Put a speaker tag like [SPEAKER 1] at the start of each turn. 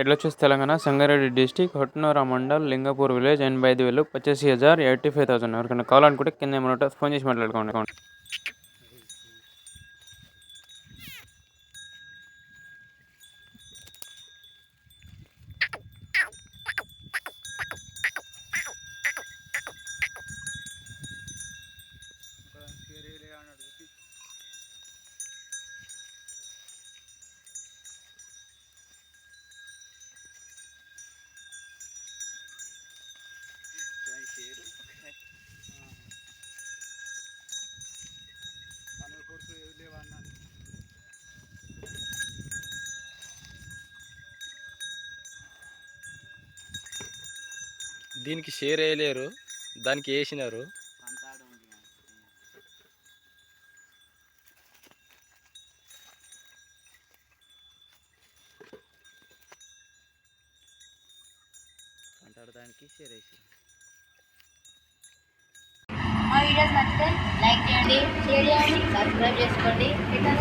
[SPEAKER 1] ఎడ్లొచ్చేసి Telangana Sangareddy district హొట్నూరా mandal Lingapur village ఎనభై ఐదు వేలు పచ్చేసి హజార్ ఎయిటీ ఫైవ్ థౌసండ్. ఎవరికైనా కావాలనుకుంటే కింద ఏమన్నా ఫోన్ చేసి మాట్లాడుకోండి.
[SPEAKER 2] దీనికి షేర్ వేయలేరు దానికి వేసినారు. దానికి షేర్ వేసి
[SPEAKER 3] మా వీడియోస్ నచ్చితే లైక్ చేయండి షేర్ చేయండి సబ్స్క్రైబ్ చేసుకోండి. ఇట్లా